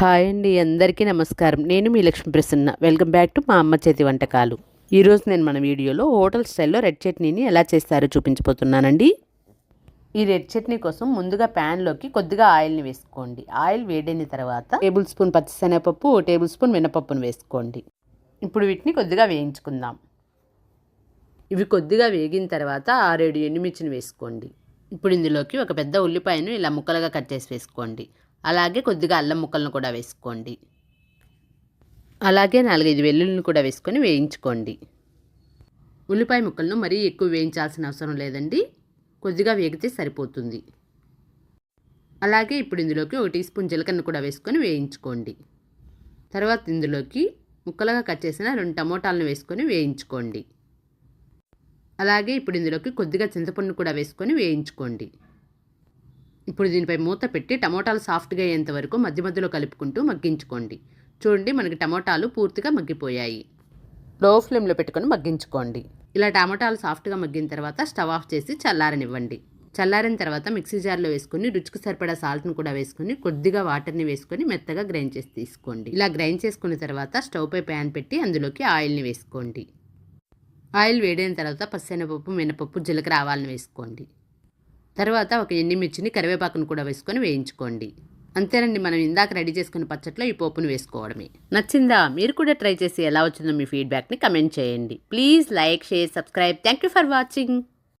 Hi అండి అందరికీ నమస్కారం. నేను మీ Lakshmi Prasanna. Welcome back to మా అమ్మ చేతి వంటకాలు. ఈరోజు నేను మన వీడియోలో హోటల్ స్టైల్లో రెడ్ చట్నీని ఎలా చేస్తారో చూపించబోతున్నానండి. ఈ రెడ్ చట్నీ కోసం ముందుగా ప్యాన్లోకి కొద్దిగా ఆయిల్ని వేసుకోండి. ఆయిల్ వేడైన తర్వాత టేబుల్ స్పూన్ పచ్చిశనగపప్పు టేబుల్ స్పూన్ మినపప్పును వేసుకోండి. ఇప్పుడు వీటిని కొద్దిగా వేయించుకుందాం. ఇవి కొద్దిగా వేగిన తర్వాత ఆరేడు ఎండుమిర్చిని వేసుకోండి. ఇప్పుడు ఇందులోకి ఒక పెద్ద ఉల్లిపాయను ఇలా ముక్కలుగా కట్ చేసి వేసుకోండి. అలాగే కొద్దిగా అల్లం ముక్కలను కూడా వేసుకోండి. అలాగే నాలుగైదు వెల్లుల్లిని కూడా వేసుకొని వేయించుకోండి. ఉల్లిపాయ ముక్కలను మరీ ఎక్కువ వేయించాల్సిన అవసరం లేదండి. కొద్దిగా వేగితే సరిపోతుంది. అలాగే ఇప్పుడు ఇందులోకి ఒక టీ స్పూన్ జీలకర్ర కూడా వేసుకొని వేయించుకోండి. తర్వాత ఇందులోకి ముక్కలుగా కట్ చేసిన రెండు టమోటాలను వేసుకొని వేయించుకోండి. అలాగే ఇప్పుడు ఇందులోకి కొద్దిగా చింతపండు కూడా వేసుకొని వేయించుకోండి. ఇప్పుడు దీనిపై మూత పెట్టి టమోటాలు సాఫ్ట్గా అయ్యేంత వరకు మధ్య మధ్యలో కలుపుకుంటూ మగ్గించుకోండి. చూడండి మనకి టమోటాలు పూర్తిగా మగ్గిపోయాయి. లో ఫ్లేమ్లో పెట్టుకొని మగ్గించుకోండి. ఇలా టమోటాలు సాఫ్ట్గా మగ్గిన తర్వాత స్టవ్ ఆఫ్ చేసి చల్లారనివ్వండి. చల్లారిన తర్వాత మిక్సీ జార్లో వేసుకొని రుచికి సరిపడా సాల్ట్ని కూడా వేసుకొని కొద్దిగా వాటర్ని వేసుకొని మెత్తగా గ్రైండ్ చేసి తీసుకోండి. ఇలా గ్రైండ్ చేసుకున్న తర్వాత స్టవ్ పై ప్యాన్ పెట్టి అందులోకి ఆయిల్ని వేసుకోండి. ఆయిల్ వేడైన తర్వాత పచ్చెనపప్పు మినపప్పు జీలకర్ర ఆవాలను వేసుకోండి. తర్వాత ఒక ఎండుమిర్చిని కరివేపాకును కూడా వేసుకొని వేయించుకోండి. అంతేనండి మనం ఇందాక రెడీ చేసుకున్న పచ్చట్లో ఈ పోపును వేసుకోవడమే. నచ్చిందా? మీరు కూడా ట్రై చేసి ఎలా వచ్చిందో మీ ఫీడ్బ్యాక్ని కమెంట్ చేయండి. Please like share subscribe. Thank you for watching.